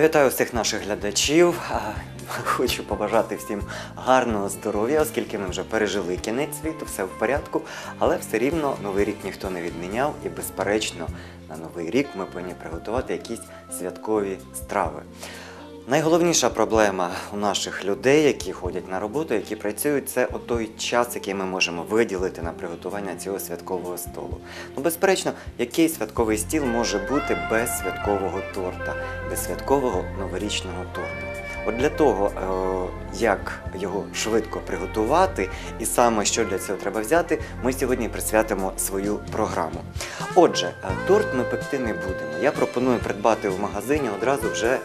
Вітаю всіх наших глядачів. Хочу побажати всім гарного здоров'я, оскільки ми вже пережили кінець світу, все в порядку, але все рівно новий рік ніхто не відміняв, і безперечно, на новий рік ми повинні приготувати якісь святкові страви. Найголовніша проблема у наших людей, які ходять на роботу, які працюють, це той час, який ми можемо виділити на приготування цього святкового столу. Ну, безперечно, який святковий стіл може бути без святкового торта, без святкового новорічного торта. От для того, е, як його швидко приготувати, і саме що для цього треба взяти, ми сьогодні присвятимо свою програму. Отже, е, торт ми пекти не будемо. Я пропоную придбати в магазині одразу вже.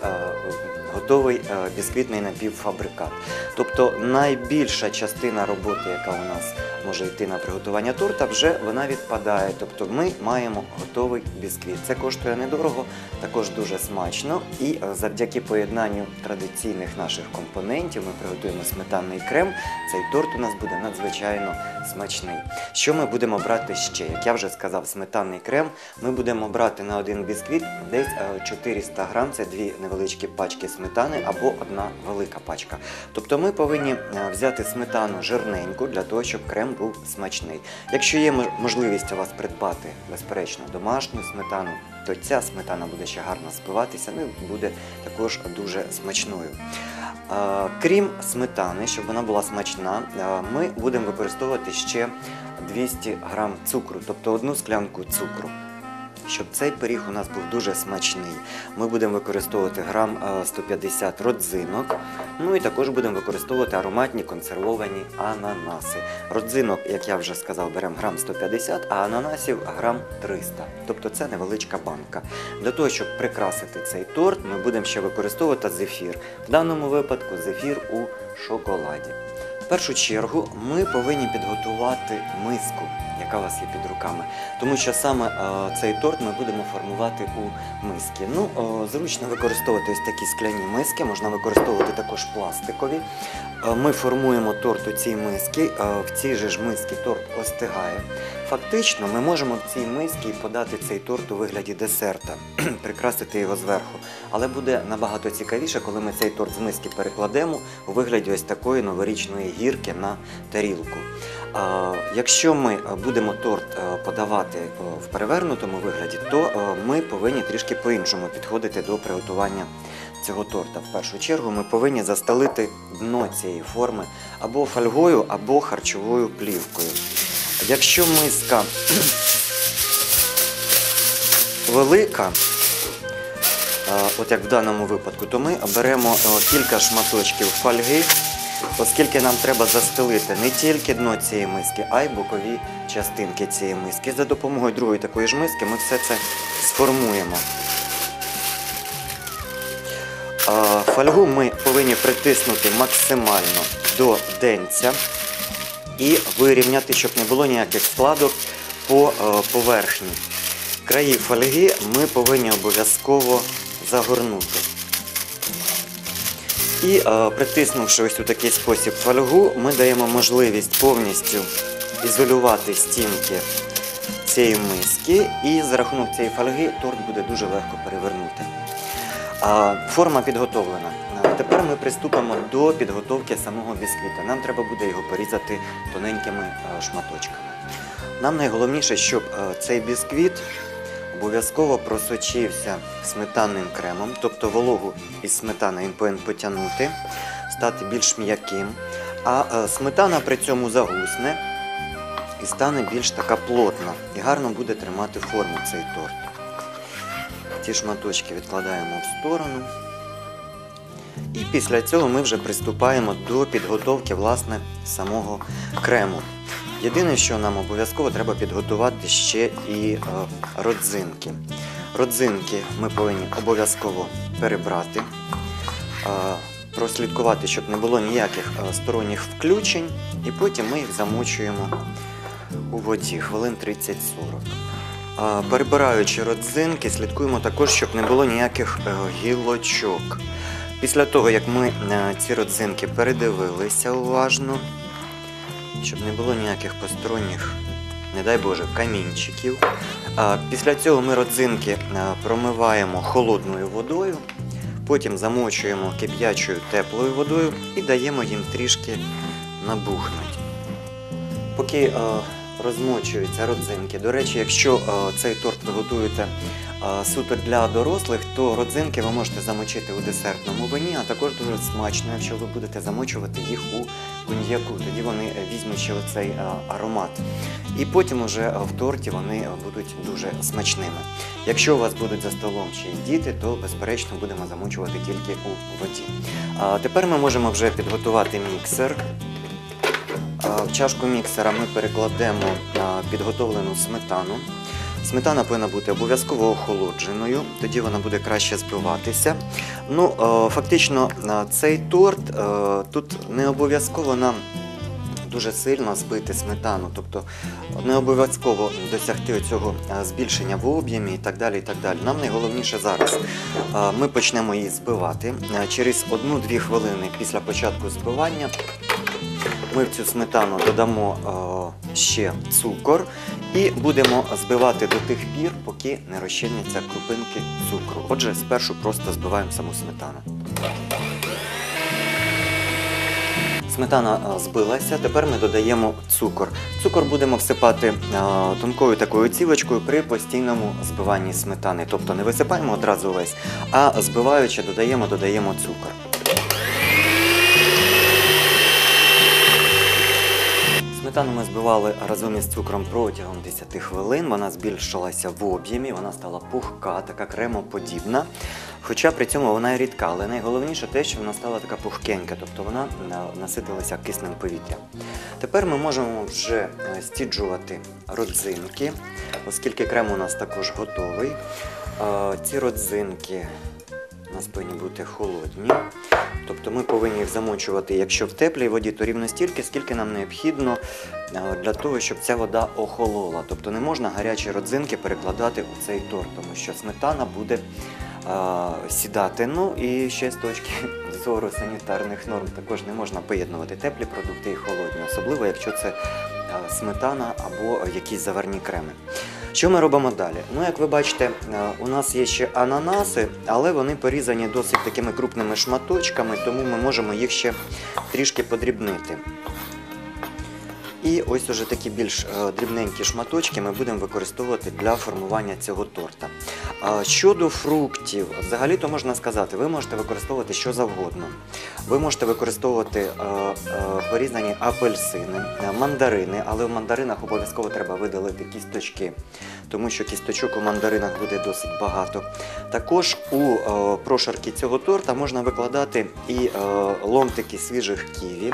Е, готовий е, бісквітний напівфабрикат. Тобто найбільша частина роботи, яка у нас може йти на приготування торта, вже вона відпадає. Тобто ми маємо готовий бісквіт. Це коштує недорого, також дуже смачно. І е, завдяки поєднанню традиційних наших компонентів ми приготуємо сметанний крем. Цей торт у нас буде надзвичайно смачний. Що ми будемо брати ще? Як я вже сказав, сметанний крем ми будемо брати на один бісквіт десь е, 400 грам, це дві невеличкі пачки сметани або одна велика пачка. Тобто ми повинні е, взяти сметану жирненьку для того, щоб крем був смачний. Якщо є можливість у вас придбати, безперечно, домашню сметану, то ця сметана буде ще гарно спиватися, ну і буде також дуже смачною. Е, Крім сметани, щоб вона була смачна, е, ми будемо використовувати ще 200 грам цукру, тобто одну склянку цукру. Щоб цей пиріг у нас був дуже смачний, ми будемо використовувати грам е, 150 родзинок. Ну і також будемо використовувати ароматні консервовані ананаси. Родзинок, як я вже сказав, беремо грам 150, а ананасів грам 300. Тобто це невеличка банка. Для того, щоб прикрасити цей торт, ми будемо ще використовувати зефір. В даному випадку зефір у шоколаді. В першу чергу ми повинні підготувати миску, яка у вас є під руками. Тому що саме е, цей торт ми будемо формувати у миски. Ну, е, зручно використовувати ось такі скляні миски, можна використовувати також пластикові. Е, ми формуємо торт у цій мисці, е, в цій же ж мисці торт остигає. Фактично, ми можемо в цій мисці подати цей торт у вигляді десерта, прикрасити його зверху. Але буде набагато цікавіше, коли ми цей торт з миски перекладемо у вигляді ось такої новорічної гірки на тарілку. Якщо ми е, будемо торт е, подавати е, в перевернутому вигляді, то ми повинні трішки по-іншому підходити до приготування цього торта. В першу чергу ми повинні застелити дно цієї форми або фольгою, або харчовою плівкою. Якщо миска велика, от як в даному випадку, то ми беремо кілька шматочків фольги, оскільки нам треба застелити не тільки дно цієї миски, а й бокові частинки цієї миски. За допомогою другої такої ж миски ми все це сформуємо. Фольгу ми повинні притиснути максимально до денця і вирівняти, щоб не було ніяких складок по е, поверхні. Краї фольги ми повинні обов'язково загорнути. І е, притиснувши ось у такий спосіб фольгу, ми даємо можливість повністю ізолювати стінки цієї миски, і за рахунок цієї фольги торт буде дуже легко перевернути. Форма підготовлена. Тепер ми приступимо до підготовки самого бісквіта. Нам треба буде його порізати тоненькими е, шматочками. Нам найголовніше, щоб е, цей бісквіт обов'язково просочився сметанним кремом, тобто вологу із сметани він повинен потягнути, стати більш м'яким. А е, сметана при цьому загусне і стане більш така плотна і гарно буде тримати форму цей торт. Ці шматочки відкладаємо в сторону. І після цього ми вже приступаємо до підготовки власне самого крему. Єдине, що нам обов'язково треба підготувати ще і е, родзинки. Родзинки ми повинні обов'язково перебрати, е, прослідкувати, щоб не було ніяких е, сторонніх включень, і потім ми їх замочуємо у воді хвилин 30-40. А, Перебираючи родзинки, слідкуємо також, щоб не було ніяких гілочок. Після того, як ми ці родзинки передивилися уважно, щоб не було ніяких посторонніх, не дай Боже, камінчиків. Після цього ми родзинки промиваємо холодною водою, потім замочуємо кип'ячою теплою водою і даємо їм трішки набухнути. Поки розмочуються родзинки. До речі, якщо цей торт ви готуєте суто для дорослих, то родзинки ви можете замочити у десертному вині, а також дуже смачно, якщо ви будете замочувати їх у коньяку. Тоді вони візьмуть ще оцей аромат. І потім уже в торті вони будуть дуже смачними. Якщо у вас будуть за столом ще й діти, то безперечно будемо замочувати тільки у воді. Тепер ми можемо вже підготувати міксер. В чашку міксера ми перекладемо підготовлену сметану. Сметана повинна бути обов'язково охолодженою, тоді вона буде краще збиватися. Ну, е, фактично, е, цей торт е, тут не обов'язково нам дуже сильно збити сметану, тобто не обов'язково досягти цього збільшення в об'ємі і так далі. І так далі. Нам найголовніше зараз ми почнемо її збивати. Через 1-2 хвилини після початку збивання ми в цю сметану додамо ще цукор і будемо збивати до тих пір, поки не розчиняться крупинки цукру. Отже, спершу просто збиваємо саму сметану. Сметана е, збилася, тепер ми додаємо цукор. Цукор будемо всипати е, тонкою такою цівочкою при постійному збиванні сметани. Тобто не висипаємо одразу весь, а збиваючи додаємо, додаємо цукор. Сметану ми збивали разом із цукром протягом 10 хвилин. Вона збільшилася в об'ємі, вона стала пухка, така кремоподібна. Хоча при цьому вона і рідка, але найголовніше те, що вона стала така пухкенька, тобто вона наситилася киснем повітря. Тепер ми можемо вже е, стіджувати родзинки, оскільки крем у нас також готовий. Е, Ці родзинки у нас повинні бути холодні. Тобто ми повинні їх замочувати, якщо в теплій воді, то рівно стільки, скільки нам необхідно е, для того, щоб ця вода охолола. Тобто не можна гарячі родзинки перекладати у цей торт, тому що сметана буде е, сідати. Ну і ще з точки зору санітарних норм також не можна поєднувати теплі продукти і холодні, особливо якщо це е, сметана або якісь заварні креми. Що ми робимо далі? Ну, як ви бачите, е, у нас є ще ананаси, але вони порізані досить такими крупними шматочками, тому ми можемо їх ще трішки подрібнити. І ось уже такі більш е, дрібненькі шматочки ми будемо використовувати для формування цього торта. Щодо фруктів, взагалі-то можна сказати, ви можете використовувати що завгодно. Ви можете використовувати е, е, порізані апельсини, мандарини, але в мандаринах обов'язково треба видалити кісточки, тому що кісточок у мандаринах буде досить багато. Також у прошарки цього торта можна викладати і ломтики свіжих ківі.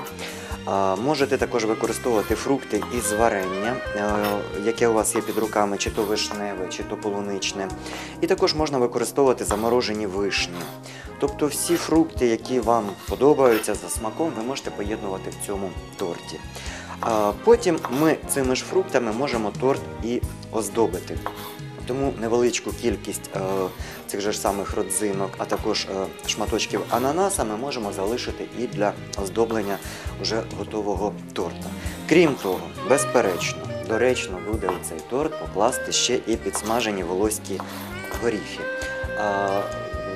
Можете також використовувати фрукти із варення, е, яке у вас є під руками, чи то вишневе, чи то полуничне. І також можна використовувати заморожені вишні. Тобто всі фрукти, які вам подобаються за смаком, ви можете поєднувати в цьому торті. Потім ми цими ж фруктами можемо торт і оздобити. Тому невеличку кількість е, цих же ж самих родзинок, а також е, шматочків ананаса ми можемо залишити і для оздоблення вже готового торта. Крім того, безперечно, доречно буде у цей торт покласти ще і підсмажені волоські горіхи. Е,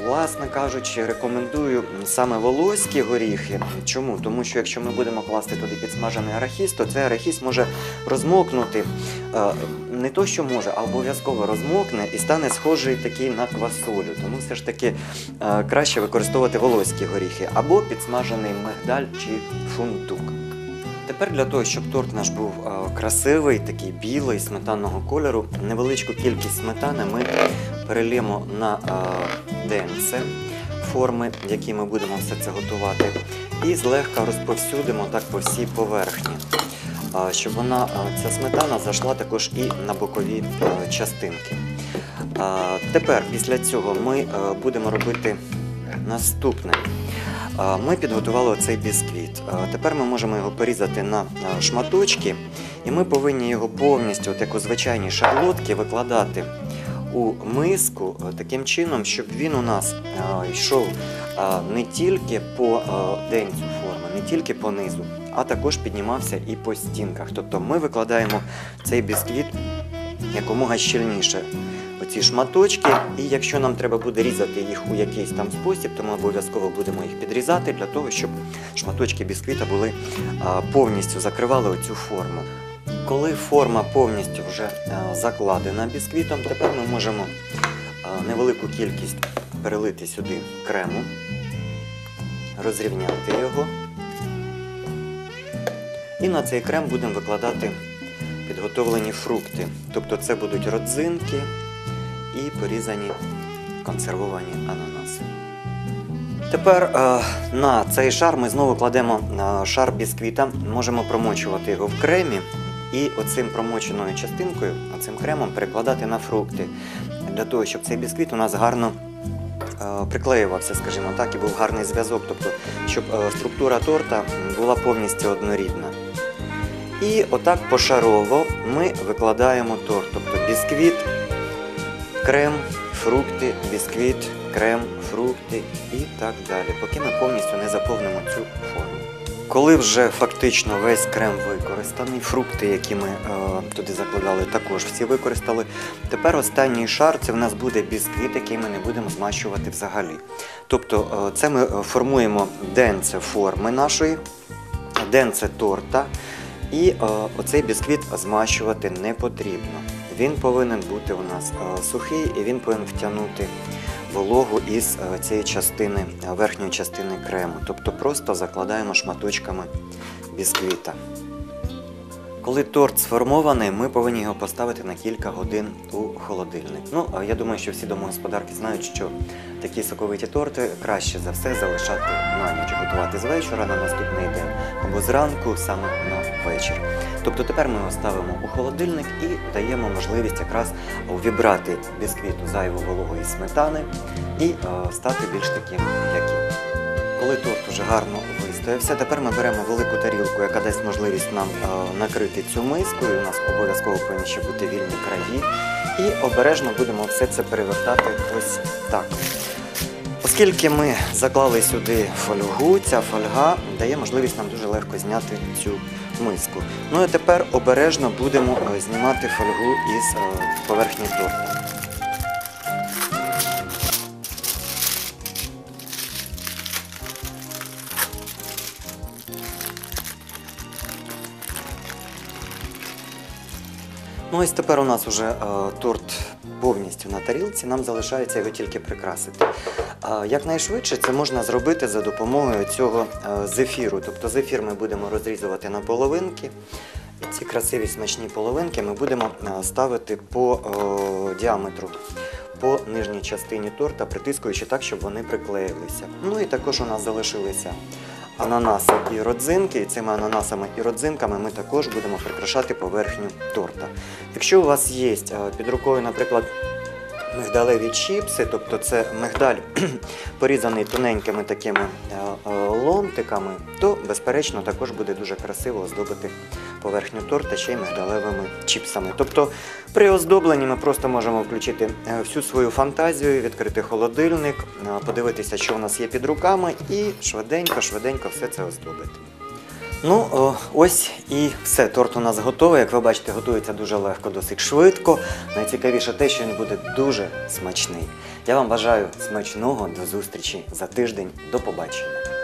Власне кажучи, рекомендую саме волоські горіхи. Чому? Тому що якщо ми будемо класти туди підсмажений арахіс, то цей арахіс може розмокнути. Е, Не то, що може, а обов'язково розмокне і стане схожий такий на квасолю. Тому все ж таки е, краще використовувати волоські горіхи або підсмажений мигдаль чи фунтук. Тепер для того, щоб торт наш був е, красивий, такий білий, сметанного кольору, невеличку кількість сметани ми перельємо на е, форми, в якій ми будемо все це готувати, і злегка розповсюдимо так по всій поверхні, щоб вона, е, ця сметана зайшла також і на бокові е, частинки. Е, Тепер після цього ми е, будемо робити наступне. Ми підготували цей бісквіт. Тепер ми можемо його порізати на шматочки, і ми повинні його повністю, от як у звичайній шарлотки, викладати у миску таким чином, щоб він у нас йшов не тільки по денцю тільки по низу, а також піднімався і по стінках. Тобто ми викладаємо цей бісквіт якомога щільніше оці шматочки. І якщо нам треба буде різати їх у якийсь там спосіб, то ми обов'язково будемо їх підрізати для того, щоб шматочки бісквіта були повністю закривали оцю форму. Коли форма повністю вже закладена бісквітом, тепер ми можемо невелику кількість перелити сюди крему, розрівняти його. І на цей крем будемо викладати підготовлені фрукти. Тобто це будуть родзинки і порізані консервовані ананаси. Тепер е, на цей шар ми знову кладемо е, шар бісквіта, можемо промочувати його в кремі і оцим промоченою частинкою, оцим кремом перекладати на фрукти, для того, щоб цей бісквіт у нас гарно е, приклеювався, скажімо так, і був гарний зв'язок, тобто, щоб структура торта була повністю однорідна. І отак пошарово ми викладаємо торт, тобто бісквіт, крем, фрукти, бісквіт, крем, фрукти і так далі, поки ми повністю не заповнимо цю форму. Коли вже фактично весь крем використаний, фрукти, які ми е, туди закладали, також всі використали. Тепер останній шар це в нас буде бісквіт, який ми не будемо змащувати взагалі. Тобто е, це ми е, формуємо денце форми нашої, денце торта. І е, оцей бісквіт змащувати не потрібно. Він повинен бути у нас е, сухий і він повинен втягнути вологу із е, цієї частини, верхньої частини крему. Тобто просто закладаємо шматочками бісквіта. Коли торт сформований, ми повинні його поставити на кілька годин у холодильник. Ну, я думаю, що всі домогосподарки знають, що такі соковиті торти краще за все залишати на ніч, готувати з вечора на наступний день або зранку саме на вечір. Тобто тепер ми його ставимо у холодильник і даємо можливість якраз увібрати бісквіту зайву вологої сметани і е, стати більш таким м'яким. Коли торт уже гарно вистоявся, тепер ми беремо велику тарілку, яка дасть можливість нам е, накрити цю миску. І у нас обов'язково повинні ще бути вільні краї. І обережно будемо все це перевертати ось так. Оскільки ми заклали сюди фольгу, ця фольга дає можливість нам дуже легко зняти цю миску. Ну і тепер обережно будемо е, знімати фольгу із е, поверхні торта. Ну ось тепер у нас вже е, торт повністю на тарілці, нам залишається його тільки прикрасити. А якнайшвидше це можна зробити за допомогою цього е, зефіру. Тобто зефір ми будемо розрізувати на половинки. І ці красиві смачні половинки ми будемо е, ставити по е, діаметру. По нижній частині торта, притискуючи так, щоб вони приклеїлися. Ну і також у нас залишилися ананаси і родзинки. І цими ананасами і родзинками ми також будемо прикрашати поверхню торта. Якщо у вас є е, під рукою, наприклад, мигдалеві чіпси, тобто це мигдаль порізаний тоненькими такими е, е, ломтиками, то безперечно також буде дуже красиво оздобити поверхню торта ще й мигдалевими чіпсами. Тобто при оздобленні ми просто можемо включити е, всю свою фантазію, відкрити холодильник, подивитися, що у нас є під руками, і швиденько-швиденько все це оздобити. Ну, ось і все. Торт у нас готовий. Як ви бачите, готується дуже легко, досить швидко. Найцікавіше те, що він буде дуже смачний. Я вам бажаю смачного до зустрічі за тиждень. До побачення.